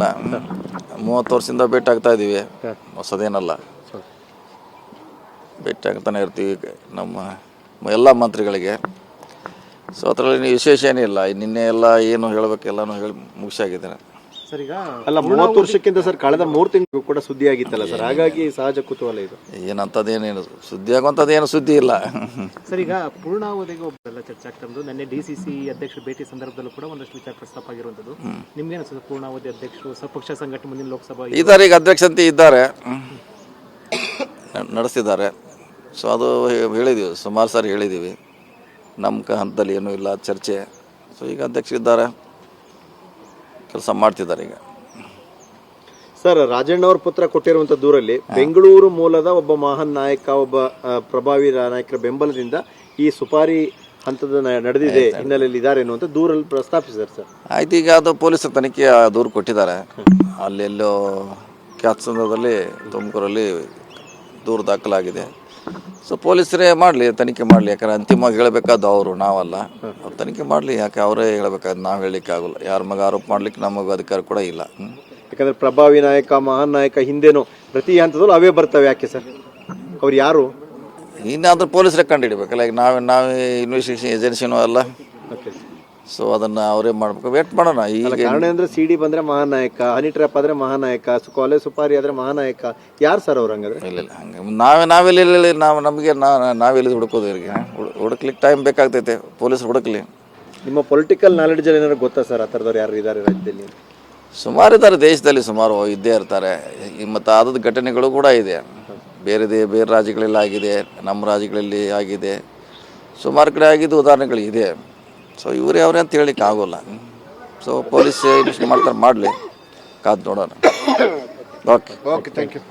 ಏನಿಲ್ಲ ಮೂವತ್ತು ವರ್ಷದಿಂದ ಭೇಟಿ ಆಗ್ತಾ ಇದ್ದೀವಿ ಹೊಸದೇನಲ್ಲ. ಭೇಟಿ ಆಗ್ತಾನೆ ಇರ್ತೀವಿ ನಮ್ಮ ಎಲ್ಲ ಮಂತ್ರಿಗಳಿಗೆ. ಸೊ ಅದರಲ್ಲಿ ವಿಶೇಷ ಏನಿಲ್ಲ. ನಿನ್ನೆ ಎಲ್ಲ ಏನು ಹೇಳಬೇಕೆಲ್ಲನೂ ಹೇಳಿ ಮುಗಿಸಾಗಿದ್ದೇನೆ ಸರ್ ಈಗ ಅಲ್ಲ ಮೂವತ್ತು ವರ್ಷಕ್ಕಿಂತ ಸರ್ ಕಳೆದ ಮೂರು ತಿಂಗಳು ಕೂಡ ಸುದ್ದಿ ಆಗಿತ್ತಲ್ಲ ಸರ್? ಹಾಗಾಗಿ ಸಹಜ ಕುತೂಹಲ ಇದು. ಏನಂತದೇನೇನು ಸುದ್ದಿ ಆಗುವಂಥದ್ದು ಏನು ಸುದ್ದಿ ಇಲ್ಲ. ಸರ್ ಈಗ ಪೂರ್ಣಾವಧಿಗೆ ಒಬ್ಬರೆಲ್ಲ ಚರ್ಚೆ ಆಗ್ತಿರೋದು ನಿನ್ನೆ ಡಿ ಸಿ ಸಿ ಅಧ್ಯಕ್ಷರು ಭೇಟಿ ಸಂದರ್ಭದಲ್ಲೂ ಕೂಡ ಒಂದಷ್ಟು ವಿಚಾರ ಪ್ರಸ್ತಾಪ ಆಗಿರುವಂಥದ್ದು. ನಿಮ್ಗೆ ಅನಿಸುತ್ತೆ ಪೂರ್ಣಾವಧಿ ಅಧ್ಯಕ್ಷರು ಸಪಕ್ಷ ಸಂಘಟನೆ ಮುಂದಿನ ಲೋಕಸಭಾ ಇದ್ದಾರೆ ಈಗ ಅಧ್ಯಕ್ಷಂತೆ ಇದ್ದಾರೆ. ನಡೆಸ್ತಿದ್ದಾರೆ. ಸೊ ಅದು ಹೇಳಿದೀವಿ ಹೇಳಿದ್ದೀವಿ ಸುಮಾರು ಸಾರಿ ಹೇಳಿದ್ದೀವಿ ನಮ್ಮ ಕ ಹಂತದಲ್ಲಿ ಏನೂ ಇಲ್ಲ ಚರ್ಚೆ. ಸೊ ಈಗ ಅಧ್ಯಕ್ಷರಿದ್ದಾರೆ. ಕೆಲಸ ಮಾಡ್ತಿದ್ದಾರೆ ಈಗ. ಸರ್ ರಾಜಣ್ಣ ಅವ್ರ ಪುತ್ರ ಕೊಟ್ಟಿರುವಂತ ದೂರಲ್ಲಿ ಬೆಂಗಳೂರು ಮೂಲದ ಒಬ್ಬ ಮಹಾನ್ ನಾಯಕ ಒಬ್ಬ ಆ, ಪ್ರಭಾವಿ ನಾಯಕರ ಬೆಂಬಲದಿಂದ ಈ ಸುಪಾರಿ ಹಂತದ ನ- ನಡೆದಿದೆ ಹಿನ್ನೆಲೆಯಲ್ಲಿ ಇದ್ದಾರೆ ಅಂತ ದೂರಲ್ಲಿ ಪ್ರಸ್ತಾಪಿಸಿದ್ದಾರೆ ಸರ್. ಆಯ್ತು ಈಗ ಅದು ಪೊಲೀಸರ ತನಿಖೆ ದೂರು ಕೊಟ್ಟಿದ್ದಾರೆ. ಅಲ್ಲೆಲ್ಲೋ ಕ್ಯಾತ್ಸಂದ್ರದಲ್ಲಿ ತುಮಕೂರಲ್ಲಿ ದೂರು ದಾಖಲಾಗಿದೆ. ಸೊ ಪೊಲೀಸರೇ ಮಾಡಲಿ ತನಿಖೆ ಮಾಡಲಿ. ಯಾಕಂದ್ರೆ ಅಂತಿಮವಾಗಿ ಹೇಳಬೇಕಾದ್ದು ಅವರು ನಾವಲ್ಲ. ಅವ್ರು ತನಿಖೆ ಮಾಡಲಿ ಯಾಕೆ ಅವರೇ ಹೇಳಬೇಕಾದ್ದು ನಾವು ಹೇಳಲಿಕ್ಕೆ ಆಗೋಲ್ಲ ಯಾರ ಮಗ ಆರೋಪ ಮಾಡ್ಲಿಕ್ಕೆ ನಮಗೆ ಅಧಿಕಾರ ಕೂಡ ಇಲ್ಲ. ಹ್ಮ್. ಯಾಕಂದ್ರೆ ಪ್ರಭಾವಿ ನಾಯಕ ಮಹಾನ್ ನಾಯಕ ಹಿಂದೆನೋ ಪ್ರತಿ ಹಂತದಲ್ಲೂ ಅವೇ ಬರ್ತವೆ. ಯಾಕೆ ಸರ್? ಅವ್ರು ಯಾರು? ಇನ್ನಾದ್ರೂ ಪೊಲೀಸರೇ ಕಂಡುಹಿಡಿಬೇಕಲ್ಲ ಈಗ ನಾವೇ ನಾವೇ ಇನ್ವೆಸ್ಟಿಗೇಷನ್ ಏಜೆನ್ಸಿನೂ ಅಲ್ಲ. ಸೊ ಅದನ್ನು ಅವರೇ ಮಾಡಬೇಕು. ವೇಟ್ ಮಾಡೋಣ. ಈಗ ಕಾರಣ ಅಂದ್ರೆ ಸಿ ಡಿ ಬಂದ್ರೆ ಮಹಾನಾಯಕ ಹನಿ ಟ್ರ್ಯಾಪ್ ಆದ್ರೆ ಮಹಾನಾಯಕ ಸು- ಕಾಲೇಜ್ ಸುಪಾರಿ ಆದ್ರೆ ಮಹಾನಾಯಕ. ಯಾರು ಸರ್ ಅವ್ರು ಹಂಗಾದ್ರೆ? ಇಲ್ಲ ಇಲ್ಲ ಹಂಗೆ. ನಾವೇ ನಾವೆಲ್ಲಿ ಇಲ್ಲಿ ನಾವು ನಮಗೆ ನಾವೆಲ್ಲಿ ಹುಡುಕೋದು ಇವ್ರಿಗೆ ಹುಡ್- ಹುಡುಕ್ಲಿಕ್ಕೆ ಟೈಮ್ ಬೇಕಾಗ್ತೈತೆ. ಪೊಲೀಸರು ಹುಡುಕ್ಲಿ. ನಿಮ್ಮ ಪೊಲಿಟಿಕಲ್ ನಾಲೆಡ್ಜ್ ಅಲ್ಲಿ ಏನಾದ್ರು ಗೊತ್ತಾ ಸರ್ ಆ ಥರದವ್ರು ಯಾರು ಇದ್ದಾರೆ ರಾಜ್ಯದಲ್ಲಿ? ಸುಮಾರು ಇದ್ದಾರೆ ದೇಶದಲ್ಲಿ ಸುಮಾರು ಇದ್ದೇ ಇರ್ತಾರೆ. ಈ ಮತ್ತು ಆದದ ಘಟನೆಗಳು ಕೂಡ ಇದೆ. ಬೇರೆ ದೇ ಬೇರೆ ರಾಜ್ಯಗಳಲ್ಲಿ ಆಗಿದೆ ನಮ್ಮ ರಾಜ್ಯಗಳಲ್ಲಿ ಆಗಿದೆ. ಸುಮಾರು ಕಡೆ ಆಗಿದ್ದು ಉದಾಹರಣೆಗಳು ಇದೆ. ಸೊ ಇವರೇ ಯಾವ್ರೆ ಅಂತ ಹೇಳಲಿಕ್ಕೆ ಆಗೋಲ್ಲ. ಸೊ ಪೊಲೀಸ್ ಇನ್ವೆಸ್ಟ್ ಮಾಡ್ತಾರೆ ಮಾಡಲಿ. ಕಾದು ನೋಡೋಣ. Okay okay thank you